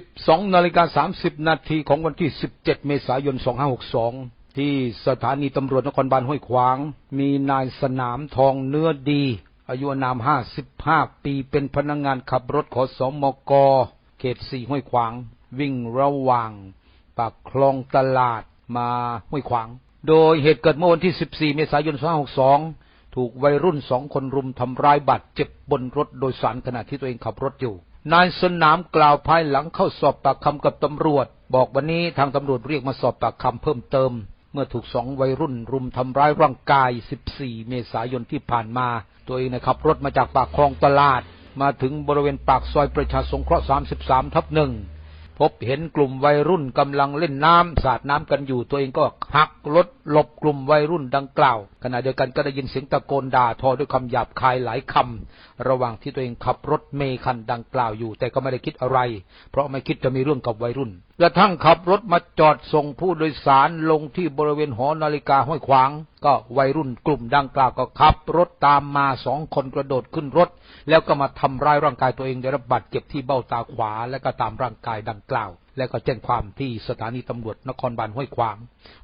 12นาฬิกา30 นาทีของวันที่ 17 เมษายน 2562 ที่สถานีตำรวจนครบาลห้วยขวาง มีนายสนามทองเนื้อดี อายุนาม 55 ปีเป็นพนักงงานขับรถขอสอมก เขต 4 ห้วยขวาง วิ่งระหว่างปากคลองตลาดมาห้วยขวาง โดยเหตุเกิดเมื่อวันที่ 14 เมษายน 2562 ถูกวัยรุ่นสองคนรุมทำร้ายบาดเจ็บบนรถโดยสารขณะที่ตัวเองขับรถอยู่ นายสนามกล่าวภายหลังเข้าสอบปากคำกับตำรวจ บอกวันนี้ทางตำรวจเรียกมาสอบปากคำเพิ่มเติม เมื่อถูกสองวัยรุ่นรุมทำร้ายร่างกาย 14 เมษายนที่ผ่านมา ตัวเองนะขับรถมาจากปากคลองตลาด มาถึงบริเวณปากซอยประชาสงเคราะห์ 33 ทับหนึ่ง บเห็นกลุ่มวัยรุ่นกำลังเล่นน้ำสาดน้ำกันอยู่ตัวเองก็หักรถหลบกลุ่มวัยรุ่นดังกล่าว ขณะเดียวกันก็ได้ยินเสียงตะโกนด่าทอด้วยคำหยาบคายหลายคำระหว่างที่ตัวเองขับรถเมคันดังกล่าวอยู่ แต่ก็ไม่ได้คิดอะไร เพราะไม่คิดจะมีเรื่องกับวัยรุ่นกระทั่งขับรถมาจอดส่งผู้โดยสารลงที่บริเวณหอนาฬิกาห้วยขวาง ก็วัยรุ่นกลุ่มดังกล่าวก็ขับ รถตามมาสองคนกระโดดขึ้นรถ แล้วก็มาทำร้ายร่างกายตัวเองได้รับบาดเจ็บที่เบ้าตาขวา และก็ตามร่างกายดังกล่าว และก็แจ้งความที่สถานีตำรวจนครบาลห้วยขวาง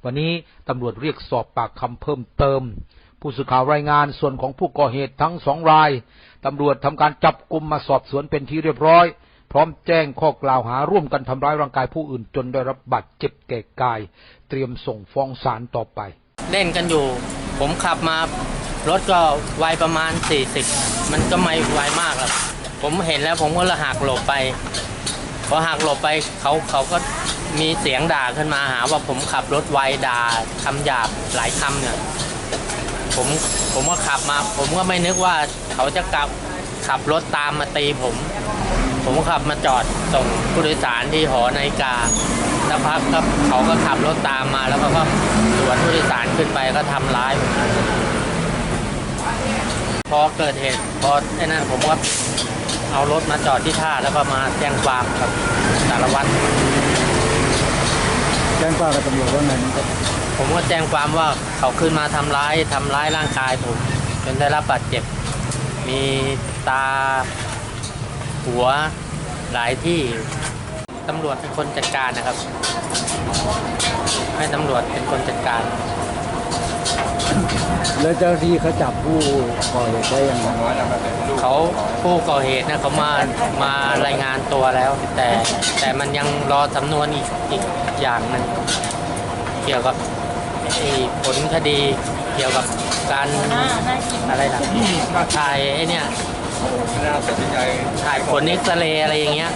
วันนี้ตำรวจเรียกสอบปากคำเพิ่มเติม ผู้สื่อข่าวรายงานส่วนของผู้ก่อเหตุทั้งสองรายตำรวจทำการจับกลุ่มมาสอบสวนเป็นที่เรียบร้อยพร้อมแจ้งข้อกล่าวหาร่วมกันทำร้ายร่างกายผู้อื่นจนได้รับบาดเจ็บแก่กาย เตรียมส่งฟ้องศาลต่อไป เล่นกันอยู่ ผมขับมารถก็ไวประมาณ 40 มันก็ไม่ไวมากครับผมเห็นแล้วผมก็ละหักหลบไปพอหักหลบไปเขาเขาก็มีเสียงด่าขึ้นมาหาว่าผมขับรถไวด่าคำหยาบหลายคำเนี่ยผมผมก็ขับมา ผมก็ไม่นึกว่าเขาจะกลับขับรถตามมาตีผม ผมก็ขับมาจอดส่งผู้โดยสารที่หอนาฬิกาแล้วพักก็เขาก็ขับรถตามมาแล้วเขาก็สวนผู้โดย ขึ้นไปก็ทำร้ายผมพอเกิดเหตุพอไอ้นั่นผมก็เอารถมาจอดที่ท่าแล้วก็มาแจ้งความกับสารวัตรแจ้งความกับตำรวจว่าไงมันก็ผมก็แจ้งความว่าเขาขึ้นมาทำร้ายทำร้ายร่างกายผมจนได้รับบาดเจ็บ มีตา หัวหลายที่ตำรวจเป็นคนจัดการนะครับ ให้ตำรวจเป็นคนจัดการ แล้วเจ้าหน้าที่เขาจับผู้ก่อเหตุได้ยังไงเขาผู้ก่อเหตุนะเขามามารายงานตัวแล้ว แต่แต่มันยังรอสำนวนอีกอีกอย่างหนึ่งเกี่ยวกับผลคดีเกี่ยวกับการอะไรนะถ่ายไอ้เนี่ยถ่ายผลเอ็กซเรย์อะไรอย่างเงี้ย